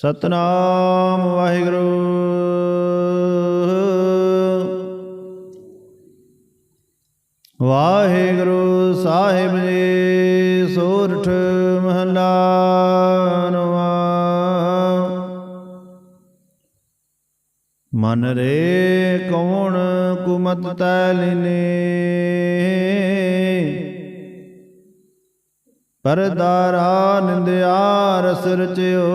ਸਤਨਾਮ ਵਾਹਿਗੁਰੂ। ਵਾਹਿਗੁਰੂ ਸਾਹਿਬ ਜੀ ਸੋਰਠ ਮਹਲਾ ਨਵਾ ਮਨ ਰੇ ਕੌਣ ਕੁਮਤ ਤੈ ਲਿਨੇ? ਪਰਦਾਰਾ ਨਿੰਦਿਆ ਰਸ ਰਚਿਓ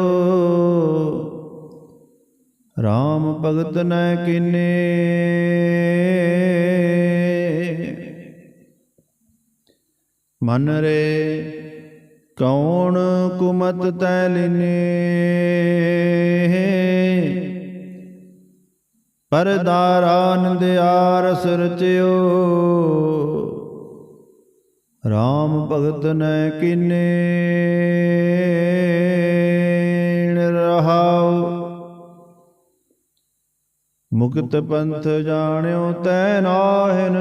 RAM ਭਗਤ ਨੈ ਕੀਨੇ। ਮਨ ਰੇ ਕੌਣ ਕੁਮਤ ਤੈ ਲਿਨੇ। ਪਰਦਾਰਾ ਨਿੰਦਿਆ ਰਸ ਰਚਿਓ RAM ਭਗਤ ਨੈ ਕੀਨੇ ਰਹਾਉ। ਮੁਕਤ ਪੰਥ ਜਾਣਿਓ ਤੈ ਨਾਹਿਨ,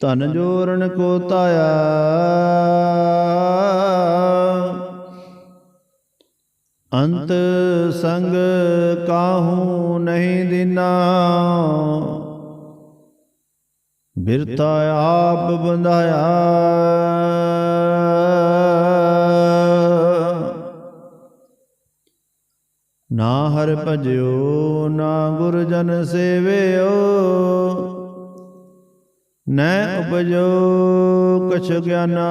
ਧਨ ਜੋਰਨ ਕੋ ਤਾਇਆ ਅੰਤ ਸੰਗ ਕਾਹੂ ਨਹੀਂ ਦਿਨਾ। ਬਿਰਤਾ ਆਪ ਬੰਧਾਇਆ। ਨਾ ਹਰ ਭਜਿਓ ਨਾ ਗੁਰ ਜਨ ਸੇਵਿਓ। ਨੈ ਉਪਜੋ ਕਛ ਗਿਆਨਾ।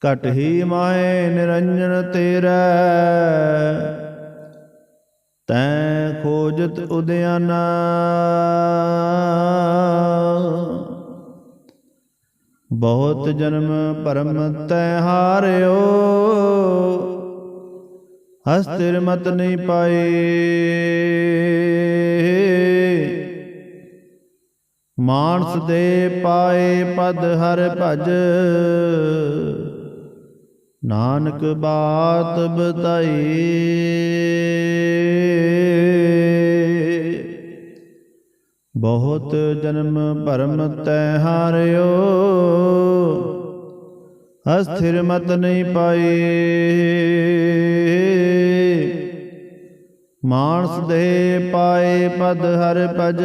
ਕਟ ਹੀ ਮਾਏ ਨਿਰੰਜਨ ਤੇਰਾ। ਤੈ ਖੋਜਤ ਉਦਿਆਨਾ ਬਹੁਤ ਜਨਮ ਪਰਮ ਤੈ ਹਾਰਿਓ ਹਸਤਿਰ ਮਤ ਨਹੀਂ ਪਾਏ। ਮਾਨਸ ਦੇ ਪਾਏ ਪਦ ਹਰ ਭਜ ਨਾਨਕ ਬਾਤ ਬਤਾਈ। ਬਹੁਤ ਜਨਮ ਭਰਮ ਤੈ ਹਾਰਿਓ, ਅਸਥਿਰ ਮਤ ਨਹੀਂ ਪਾਈ। ਮਾਨਸ ਦੇ ਪਾਏ ਪਦ ਹਰ ਭਜ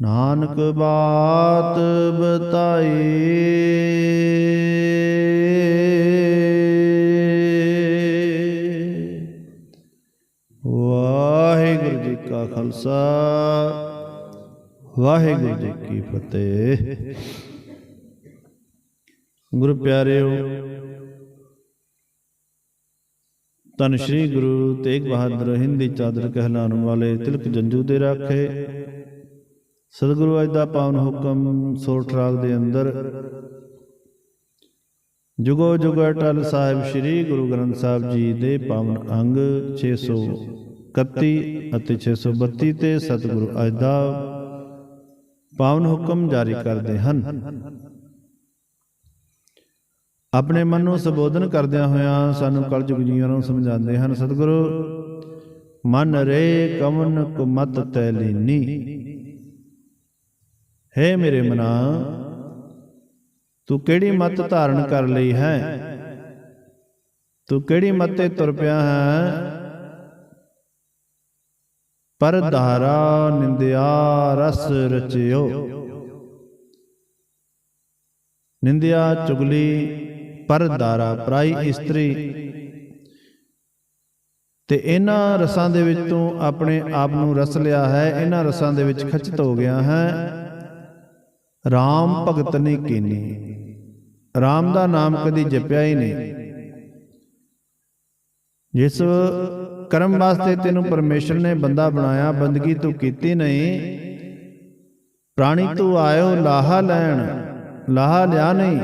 ਨਾਨਕ ਬਾਤ ਬਤਾਈ। ਵਾਹਿਗੁਰੂ ਜੀ ਕਾ ਖਾਲਸਾ, ਵਾਹਿਗੁਰੂ ਜੀ ਕੀ ਫਤਿਹ। ਗੁਰੂ ਪਿਆਰਿਓ ਤਨ ਸ੍ਰੀ ਗੁਰੂ ਤੇਗ ਬਹਾਦਰ ਹਿੰਦੀ ਚਾਦਰ ਕਹਿਲਾਣ ਵਾਲੇ ਤਿਲਕ ਜੰਜੂ ਦੇ ਰਾਖੇ ਸਤਿਗੁਰੂ ਅੱਜ ਦਾ ਪਾਵਨ ਹੁਕਮ ਸੋਠ ਰਾਗ ਦੇ ਅੰਦਰ। ਜੁਗੋ ਜੁਗ ਅਟਲ ਸਾਹਿਬ ਸ੍ਰੀ ਗੁਰੂ ਗ੍ਰੰਥ ਸਾਹਿਬ ਜੀ ਦੇ ਪਾਵਨ ਅੰਗ 631 ਅਤੇ 632 ਤੇ ਸਤਿਗੁਰੂ ਅੱਜ ਦਾ ਪਾਵਨ ਹੁਕਮ ਜਾਰੀ ਕਰਦੇ ਹਨ। ਆਪਣੇ ਮਨ ਨੂੰ ਸੰਬੋਧਨ ਕਰਦਿਆਂ ਹੋਇਆਂ ਸਾਨੂੰ ਕਲਯੁਗ ਜੀਵਾਂ ਨੂੰ ਸਮਝਾਉਂਦੇ ਹਨ, ਸਤਿਗੁਰੂ, ਮਨ ਰੇ ਕਵਨ ਕੁਮਤ ਤੈ ਲੀਨੀ। ਹੈ ਮੇਰੇ ਮਨਾ, ਤੂੰ ਕਿਹੜੀ ਮਤ ਧਾਰਨ ਕਰ ਲਈ ਹੈ? ਤੂੰ ਕਿਹੜੀ ਮਤੇ ਤੁਰ ਪਿਆ ਹੈ? ਪਰ ਧਾਰਾ ਨਿੰਦਿਆ ਰਸ ਰਚਿਓ। ਨਿੰਦਿਆ ਚੁਗਲੀ, ਪਰ ਧਾਰਾ ਪ੍ਰਾਈ ਇਸਤਰੀ। ਤੇ ਇਹਨਾਂ ਰਸਾਂ ਦੇ ਵਿੱਚ ਤੂੰ ਆਪਣੇ ਆਪ ਨੂੰ ਰਸ ਲਿਆ ਹੈ, ਇਹਨਾਂ ਰਸਾਂ ਦੇ ਵਿੱਚ ਖਚਿਤ ਹੋ ਗਿਆ ਹੈ। RAM ਭਗਤ ਨੇ ਕੀਨੀ। RAM ਦਾ ਨਾਮ ਕਦੀ ਜਪਿਆ ਹੀ ਨਹੀਂ। ਜਿਸ ਕਰਮ ਵਾਸਤੇ ਤੈਨੂੰ ਪਰਮੇਸ਼ਰ ਨੇ ਬੰਦਾ ਬਣਾਇਆ, ਬੰਦਗੀ ਤੂੰ ਕੀਤੀ ਨਹੀਂ। ਪ੍ਰਾਣੀ ਤੂੰ ਆਇਓ, ਲਾਹਾ ਲੈਣ। ਲਾਹਾ ਲਿਆ ਨਹੀਂ।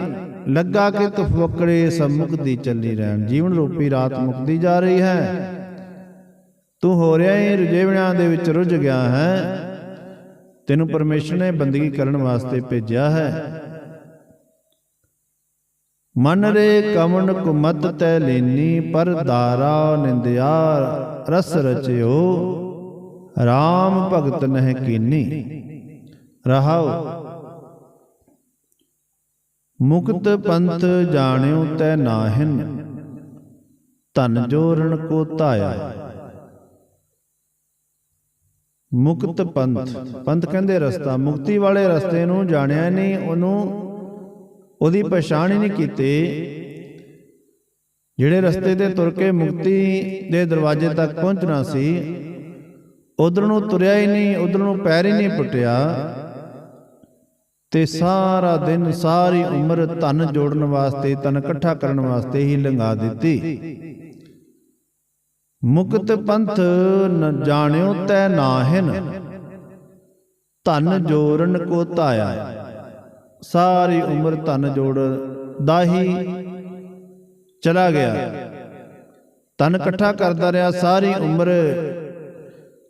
ਲੱਗਾ ਕਿ ਤਫਕੜੇ ਸੰਮੁਖ ਦੀ ਚੱਲੀ ਰਹਿਣ। ਜੀਵਨ ਰੂਪੀ ਰਾਤ ਮੁਕਦੀ ਜਾ ਰਹੀ ਹੈ। ਤੂੰ ਹੋ ਰਿਹਾ ਹੀ ਰੁਝੇਵਿਆਂ ਦੇ ਵਿੱਚ ਰੁੱਝ ਗਿਆ ਹੈ। ਤੈਨੂੰ ਪਰਮੇਸ਼ਰ ਨੇ ਬੰਦਗੀ ਕਰਨ ਵਾਸਤੇ ਭੇਜਿਆ ਹੈ। ਮਨ ਰੇ ਕਮਨ ਕੁਮਤ ਤੈ ਲੈਨੀ ਪਰ ਦਾਰਾ ਨਿੰਦਿਆ ਰਸ ਰਚਿਓ। RAM ਭਗਤ ਨਹਿ ਕੀਨੀ। ਰਹਾਉ ਮੁਕਤ ਪੰਥ ਜਾਣਿਓ ਤੈ ਨਾਹਿਨ। ਧਨ ਜੋਰਣ ਕੋ ਧਾਇਆ। ਮੁਕਤ ਪੰਥ। ਪੰਥ ਕਹਿੰਦੇ ਰਸਤਾ, ਮੁਕਤੀ ਵਾਲੇ ਰਸਤੇ ਨੂੰ ਜਾਣਿਆ ਨਹੀਂ, ਉਹਨੂੰ ਉਹਦੀ ਪਛਾਣ ਹੀ ਨਹੀਂ ਕੀਤੀ। ਜਿਹੜੇ ਰਸਤੇ ਤੇ ਤੁਰ ਕੇ ਮੁਕਤੀ ਦੇ ਦਰਵਾਜ਼ੇ ਤੱਕ ਪਹੁੰਚਣਾ ਸੀ, ਉਧਰ ਨੂੰ ਤੁਰਿਆ ਹੀ ਨਹੀਂ, ਉਧਰ ਨੂੰ ਪੈਰ ਹੀ ਨਹੀਂ ਪੁੱਟਿਆ। ਤੇ ਸਾਰਾ ਦਿਨ ਸਾਰੀ ਉਮਰ ਧਨ ਜੋੜਨ ਵਾਸਤੇ, ਧਨ ਇਕੱਠਾ ਕਰਨ ਵਾਸਤੇ ਹੀ ਲੰਘਾ ਦਿੱਤੀ। ਮੁਕਤ ਪੰਥ ਨ ਜਾਣਿਓ ਤੈ ਨਾਹਿਨ, ਧਨ ਜੋੜਨ ਕੋ ਧਾਇਆ। ਸਾਰੀ ਉਮਰ ਧਨ ਜੋੜ ਦਾ ਹੀ ਚਲਾ ਗਿਆ। ਧਨ ਇਕੱਠਾ ਕਰਦਾ ਰਿਹਾ ਸਾਰੀ ਉਮਰ।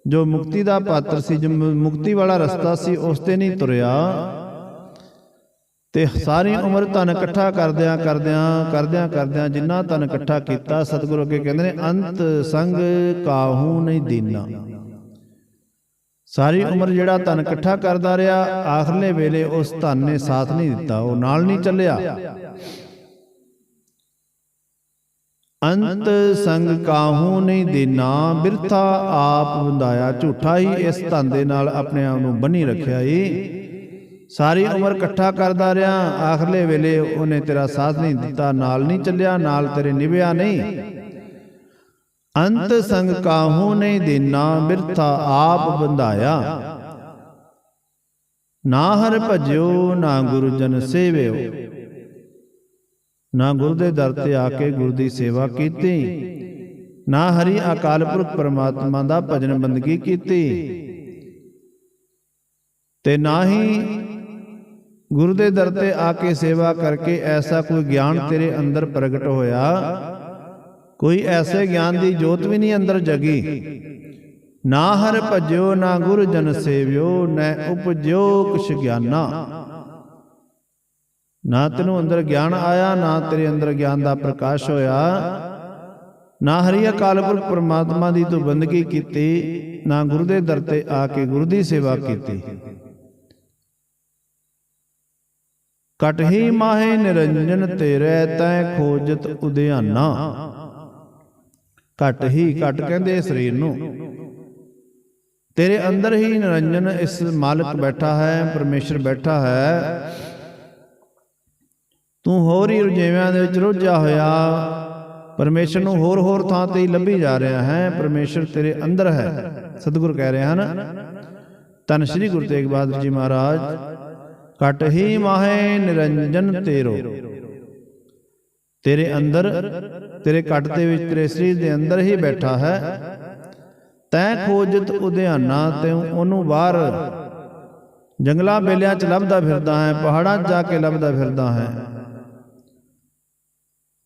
ਜੋ ਮੁਕਤੀ ਦਾ ਪਾਤਰ ਸੀ, ਜੋ ਮੁਕਤੀ ਵਾਲਾ ਰਸਤਾ ਸੀ, ਉਸ ਤੇ ਨਹੀਂ ਤੁਰਿਆ। ਤੇ ਸਾਰੀ ਉਮਰ ਧਨ ਇਕੱਠਾ ਕਰਦਿਆਂ ਕਰਦਿਆਂ ਕਰਦਿਆਂ ਕਰਦਿਆਂ ਜਿੰਨਾ ਧਨ ਇਕੱਠਾ ਕੀਤਾ, ਸਤਿਗੁਰੂ ਅੱਗੇ ਕਹਿੰਦੇ ਨੇ, ਅੰਤ ਸੰਗ ਕਾਹੂ ਨਹੀਂ ਦੀਨਾ। ਸਾਰੀ ਉਮਰ ਜਿਹੜਾ ਧਨ ਇਕੱਠਾ ਕਰਦਾ ਰਿਹਾ, ਆਖਰਲੇ ਵੇਲੇ ਉਸ ਧਨ ਨੇ ਸਾਥ ਨਹੀਂ ਦਿੱਤਾ, ਉਹ ਨਾਲ ਨਹੀਂ ਚੱਲਿਆ। ਅੰਤ ਸੰਗ ਕਾਹੂ ਨਹੀਂ ਦੇਨਾ, ਬਿਰਥਾ ਆਪ ਬੰਦਾਇਆ ਝੂਠਾ ਹੀ ਇਸ ਧਨ ਦੇ ਨਾਲ ਆਪਣੇ ਆਪ ਨੂੰ ਬੰਨੀ ਰੱਖਿਆ ਏ। ਸਾਰੀ ਉਮਰ ਇਕੱਠਾ ਕਰਦਾ ਰਿਹਾ ਆਖਰਲੇ ਵੇਲੇ ਉਹਨੇ ਤੇਰਾ ਸਾਥ ਨਹੀਂ ਦਿੱਤਾ ਨਾਲ ਨਹੀਂ ਚੱਲਿਆ ਨਾਲ ਤੇਰੇ ਨਿਭਿਆ ਨਹੀਂ। ਅੰਤ ਸੰਗ ਕਾਹੂ ਨਹੀਂ ਦੇਨਾ ਬਿਰਥਾ ਆਪ ਬੰਦਾਇਆ ਨਾ ਹਰ ਭਜਿਓ ਨਾ ਗੁਰੂ ਜਨ ਸੇਵਿਓ। ਨਾ ਗੁਰੂ ਦੇ ਦਰ ਤੇ ਆ ਕੇ ਗੁਰੂ ਦੀ ਸੇਵਾ ਕੀਤੀ। ਨਾ ਹਰੀ ਅਕਾਲ ਪੁਰਖ ਪਰਮਾਤਮਾ ਦਾ ਭਜਨ ਬੰਦਗੀ ਕੀਤੀ। ਤੇ ਨਾ ਹੀ ਗੁਰੂ ਦੇ ਦਰ ਤੇ ਆ ਕੇ ਸੇਵਾ ਕਰਕੇ ਐਸਾ ਕੋਈ ਗਿਆਨ ਤੇਰੇ ਅੰਦਰ ਪ੍ਰਗਟ ਹੋਇਆ? ਕੋਈ ਐਸੇ ਗਿਆਨ ਦੀ ਜੋਤ ਵੀ ਨਹੀਂ ਅੰਦਰ ਜਗੀ। ਨਾ ਹਰ ਭਜਿਓ, ਨਾ ਗੁਰੂ ਜਨ ਸੇਵਿਓ, ਨੈ ਉਪਜਿਓ ਕੁਛ ਗਿਆਨਾ। ਨਾ ਤੈਨੂੰ ਅੰਦਰ ਗਿਆਨ ਆਇਆ, ਨਾ ਤੇਰੇ ਅੰਦਰ ਗਿਆਨ ਦਾ ਪ੍ਰਕਾਸ਼ ਹੋਇਆ। ਨਾ ਹਰੀ ਅਕਾਲ ਪੁਰਖ ਪ੍ਰਮਾਤਮਾ ਦੀ ਤੂੰ ਬੰਦਗੀ ਕੀਤੀ, ਨਾ ਗੁਰੂ ਦੇ ਦਰ ਤੇ ਆ ਕੇ ਗੁਰੂ ਦੀ ਸੇਵਾ ਕੀਤੀ। ਕਟ ਹੀ ਮਾਹੇ ਨਿਰੰਜਨ ਤੇਰੇ ਤੈ ਖੋਜਤ ਉਦਿਆਨਾ। ਘਟ ਹੀ ਘਟ ਕਹਿੰਦੇ ਸਰੀਰ ਨੂੰ। ਤੇਰੇ ਅੰਦਰ ਹੀ ਨਿਰੰਜਨ ਇਸ ਮਾਲਕ ਬੈਠਾ ਹੈ, ਪਰਮੇਸ਼ਰ ਬੈਠਾ ਹੈ। ਤੂੰ ਹੋਰ ਹੀ ਰੁਝੇਵਿਆਂ ਦੇ ਵਿੱਚ ਰੁੱਝਿਆ ਹੋਇਆ। ਪਰਮੇਸ਼ਰ ਨੂੰ ਹੋਰ ਹੋਰ ਥਾਂ ਤੇ ਹੀ ਲੱਭੀ ਜਾ ਰਿਹਾ ਹੈ। ਪਰਮੇਸ਼ਰ ਤੇਰੇ ਅੰਦਰ ਹੈ। ਸਤਿਗੁਰ ਕਹਿ ਰਹੇ ਹਨ ਤਨ ਸ੍ਰੀ ਗੁਰੂ ਤੇਗ ਬਹਾਦਰ ਜੀ ਮਹਾਰਾਜ ਕਟ ਹੀ ਮਾਹੇ ਨਿਰੰਜਨ ਤੇਰੋ। ਤੇਰੇ ਅੰਦਰ, ਤੇਰੇ ਕੱਟ ਦੇ ਵਿੱਚ, ਤੇਰੇ ਸਰੀਰ ਦੇ ਅੰਦਰ ਹੀ ਬੈਠਾ ਹੈ। ਤੈ ਖੋਜਤ ਉਧਿਆਨਾ ਤੇ ਉਹਨੂੰ ਬਾਹਰ ਜੰਗਲਾਂ ਬੇਲਿਆਂ 'ਚ ਲੱਭਦਾ ਫਿਰਦਾ ਹੈ, ਪਹਾੜਾਂ 'ਚ ਜਾ ਕੇ ਲੱਭਦਾ ਫਿਰਦਾ ਹੈ।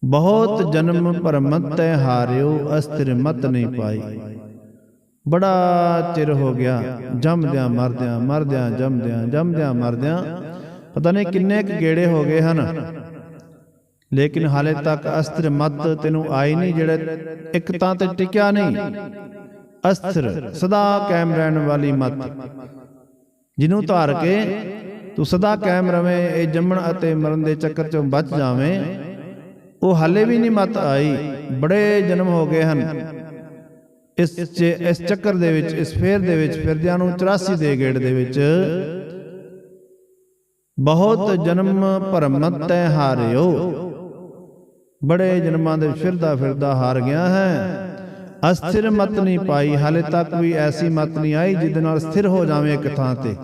ਬਹੁਤ ਜਨਮ ਭਰਮਤ ਤੈ ਹਾਰਿਓ, ਅਸਥਿਰ ਮਤ ਨਹੀਂ ਪਾਈ। ਬੜਾ ਚਿਰ ਹੋ ਗਿਆ, ਜੰਮਦਿਆਂ ਮਰਦਿਆਂ ਮਰਦਿਆਂ, ਜੰਮਦਿਆਂ ਜੰਮਦਿਆਂ, ਮਰਦਿਆਂ। ਪਤਾ ਨਹੀਂ ਕਿੰਨੇ ਕੁ ਗੇੜੇ ਹੋ ਗਏ ਹਨ। ਲੇਕਿਨ ਹਾਲੇ ਤੱਕ ਅਸਥਿਰ ਮਤ ਤੈਨੂੰ ਆਈ ਨਹੀਂ, ਜਿਹੜਾ ਇੱਕ ਤਾਂ ਤੇ ਟਿਕਿਆ ਨਹੀਂ, ਅਸਥਿਰ ਸਦਾ ਕਾਇਮ ਰਹਿਣ ਵਾਲੀ ਮਤ। ਜਿਹਨੂੰ ਧਾਰ ਕੇ ਤੂੰ ਸਦਾ ਕਾਇਮ ਰਵੇਂ, ਇਹ ਜੰਮਣ ਅਤੇ ਮਰਨ ਦੇ ਚੱਕਰ ਚੋਂ ਬਚ ਜਾਵੇਂ, ਉਹ ਹਾਲੇ ਵੀ ਨਹੀਂ ਮਤ ਆਈ, ਬੜੇ ਜਨਮ ਹੋ ਗਏ ਹਨ। ਇਸ ਚ- ਇਸ ਚੱਕਰ ਦੇ ਵਿੱਚ, ਇਸ ਫੇਰ ਦੇ ਵਿੱਚ ਫਿਰਦਿਆਂ ਨੂੰ 84 ਦੇ ਗੇੜ ਦੇ ਵਿੱਚ ਬਹੁਤ ਜਨਮ ਭਰਮਤ ਤੈ ਹਾਰਿਓ। ਬੜੇ ਜਨਮਾਂ ਦੇ ਫਿਰਦਾ ਫਿਰਦਾ ਹਾਰ ਗਿਆ ਹੈ। ਅਸਥਿਰ ਮਤ ਨਹੀਂ ਪਾਈ ਹਾਲੇ ਤੱਕ ਵੀ ਐਸੀ ਮਤ ਨਹੀਂ ਆਈ ਜਿਹਦੇ ਨਾਲ ਸਥਿਰ ਹੋ ਜਾਵੇਂ ਇੱਕ ਥਾਂ ਤੇ।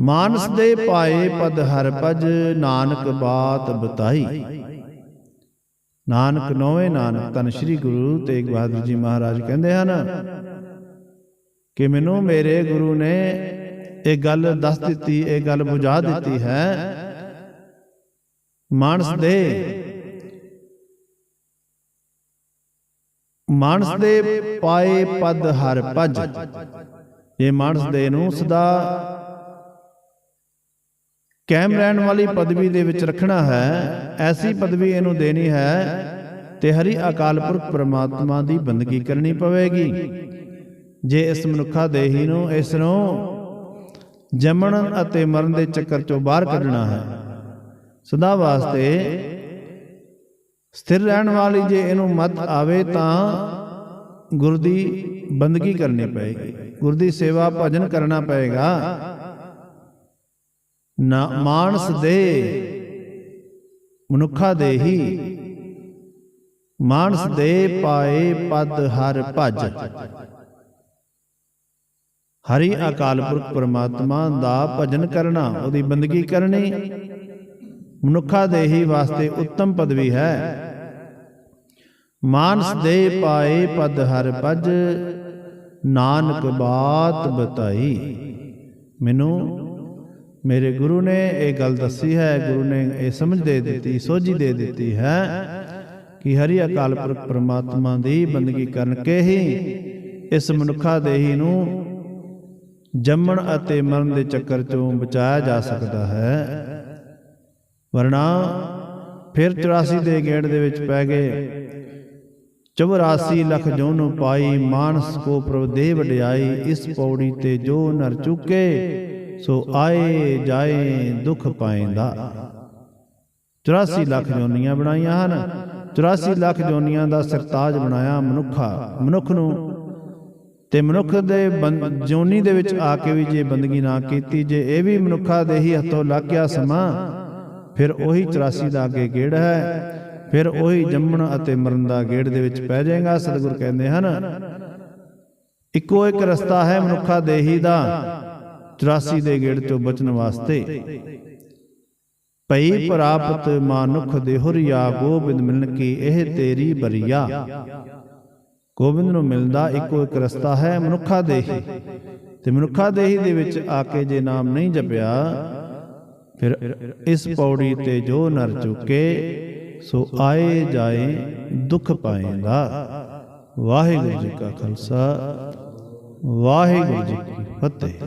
ਮਾਨਸ ਦੇ ਪਾਏ ਪਦ ਹਰ ਭਜ ਨਾਨਕ ਬਾਤ ਬਤਾਈ। ਨਾਨਕ ਨੋਵੇਂ ਨਾਨਕ ਤਨ ਸ੍ਰੀ ਗੁਰੂ ਤੇਗ ਬਹਾਦਰ ਜੀ ਮਹਾਰਾਜ ਕਹਿੰਦੇ ਹਨ ਕਿ ਮੈਨੂੰ ਮੇਰੇ ਗੁਰੂ ਨੇ ਇਹ ਗੱਲ ਦੱਸ ਦਿੱਤੀ, ਇਹ ਗੱਲ ਬੁਝਾ ਦਿੱਤੀ ਹੈ। ਮਾਨਸ ਦੇ ਮਾਨਸ ਦੇ ਪਾਏ ਪਦ ਹਰ ਭਜ। ਇਹ ਮਾਨਸ ਦੇ ਨੂੰ ਸਦਾ ਕਾਇਮ ਰਹਿਣ ਵਾਲੀ ਪਦਵੀ ਦੇ ਵਿੱਚ ਰੱਖਣਾ ਹੈ। ਐਸੀ ਪਦਵੀ ਇਹਨੂੰ ਦੇਣੀ ਹੈ ਤੇ ਹਰੀ ਅਕਾਲ ਪੁਰਖ ਪ੍ਰਮਾਤਮਾ ਦੀ ਬੰਦਗੀ ਕਰਨੀ ਪਵੇਗੀ। ਜੇ ਇਸ ਮਨੁੱਖਾ ਦੇਹੀ ਨੂੰ, ਇਸ ਨੂੰ ਜੰਮਣ ਅਤੇ ਮਰਨ ਦੇ ਚੱਕਰ ਚੋਂ ਬਾਹਰ ਕੱਢਣਾ ਹੈ। ਸਦਾ ਵਾਸਤੇ ਸਥਿਰ ਰਹਿਣ ਵਾਲੀ ਜੇ ਇਹਨੂੰ ਮਤ ਆਵੇ ਤਾਂ ਗੁਰ ਦੀ ਬੰਦਗੀ ਕਰਨੀ ਪਏਗੀ। ਗੁਰ ਦੀ ਸੇਵਾ ਭਜਨ ਕਰਨਾ ਪਏਗਾ। ਨਾ ਮਾਨਸ ਦੇ, ਮਨੁੱਖਾ ਦੇ ਹੀ। ਮਾਨਸ ਦੇ ਪਾਏ ਪਦ ਹਰ ਭਜ। ਹਰੀ ਅਕਾਲ ਪੁਰਖ ਪਰਮਾਤਮਾ ਦਾ ਭਜਨ ਕਰਨਾ ਉਹਦੀ ਬੰਦਗੀ ਕਰਨੀ। ਮਨੁੱਖਾ ਦੇ ਹੀ ਵਾਸਤੇ ਉੱਤਮ ਪਦਵੀ ਹੈ। ਮਾਨਸ ਦੇ ਪਾਏ ਪਦ ਹਰ ਭਜ ਨਾਨਕ ਬਾਤ ਬਤਾਈ। ਮੈਨੂੰ ਮੇਰੇ ਗੁਰੂ ਨੇ ਇਹ ਗੱਲ ਦੱਸੀ ਹੈ ਗੁਰੂ ਨੇ ਇਹ ਸਮਝ ਦੇ ਦਿੱਤੀ ਸੋਝੀ ਦੇ ਦਿੱਤੀ ਹੈ ਕਿ ਹਰੀ ਅਕਾਲ ਪੁਰਖ ਪ੍ਰਮਾਤਮਾ ਦੀ ਬੰਦਗੀ ਕਰਨ ਕੇ ਹੀ ਇਸ ਮਨੁੱਖਾ ਦੇਹੀ ਨੂੰ ਜੰਮਣ ਅਤੇ ਮਰਨ ਦੇ ਚੱਕਰ ਚੋਂ ਬਚਾਇਆ ਜਾ ਸਕਦਾ ਹੈ। ਵਰਨਾ ਫਿਰ 84 ਦੇ ਗੇੜ ਦੇ ਵਿੱਚ ਪੈ ਗਏ। 84 ਲੱਖ ਜੋ ਨੂੰ ਪਾਈ ਮਾਨਸ ਕੋ ਪ੍ਰਭ ਦੇ ਵਡਿਆਈ ਇਸ ਪੌੜੀ ਤੇ ਜੋ ਨਰ ਚੁੱਕੇ ਸੋ ਆਏ ਜਾਏ ਦੁਖ ਪਾਏਂਦਾ। 84 ਲੱਖ ਜੋਨੀਆਂ ਬਣਾਈਆਂ ਹਨ। 84 ਲੱਖ ਜੋਨੀਆਂ ਦਾ ਸਰਤਾਜ ਬਣਾਇਆ ਮਨੁੱਖਾ। ਮਨੁੱਖ ਨੂੰ ਤੇ ਮਨੁੱਖ ਦੇ ਜੋਨੀ ਦੇ ਵਿੱਚ ਆ ਕੇ ਵੀ ਜੇ ਬੰਦਗੀ ਨਾ ਕੀਤੀ, ਜੇ ਇਹ ਵੀ ਮਨੁੱਖਾ ਦੇ ਹੀ ਹੱਥੋਂ ਲੱਗ ਗਿਆ ਸਮਾਂ, ਫਿਰ ਉਹੀ 84 ਦਾ ਅੱਗੇ ਗੇੜ ਹੈ, ਫਿਰ ਉਹੀ ਜੰਮਣ ਅਤੇ ਮਰਨ ਦਾ ਗੇੜ ਦੇ ਵਿੱਚ ਪੈ ਜਾਏਗਾ, ਸਤਿਗੁਰ ਕਹਿੰਦੇ ਹਨ। ਇੱਕੋ ਇੱਕ ਰਸਤਾ ਹੈ ਮਨੁੱਖਾ ਦੇਹੀ ਦਾ 84 ਦੇ ਗੇੜ ਤੋਂ ਬਚਣ ਵਾਸਤੇ। ਭਈ ਪ੍ਰਾਪਤ ਮਾਨੁਖ ਦੇਹੁਰੀਆ ਗੋਬਿੰਦ ਮਿਲਨ ਕੀ ਇਹ ਤੇਰੀ ਬਰੀਆ। ਗੋਬਿੰਦ ਨੂੰ ਮਿਲਦਾ ਇੱਕੋ ਇੱਕ ਰਸਤਾ ਹੈ ਮਨੁੱਖਾ ਦੇਹੀ ਤੇ ਮਨੁੱਖਾ ਦੇਹੀ ਦੇ ਵਿੱਚ ਆ ਕੇ ਜੇ ਨਾਮ ਨਹੀਂ ਜਪਿਆ, ਫਿਰ ਇਸ ਪੌੜੀ ਤੇ ਜੋ ਨਰ ਚੁੱਕੇ, ਸੋ ਆਏ ਜਾਏ ਦੁੱਖ ਪਾਏਗਾ। ਵਾਹਿਗੁਰੂ ਜੀ ਕਾ ਖਾਲਸਾ, ਵਾਹਿਗੁਰੂ ਜੀ ਕੀ ਫਤਿਹ।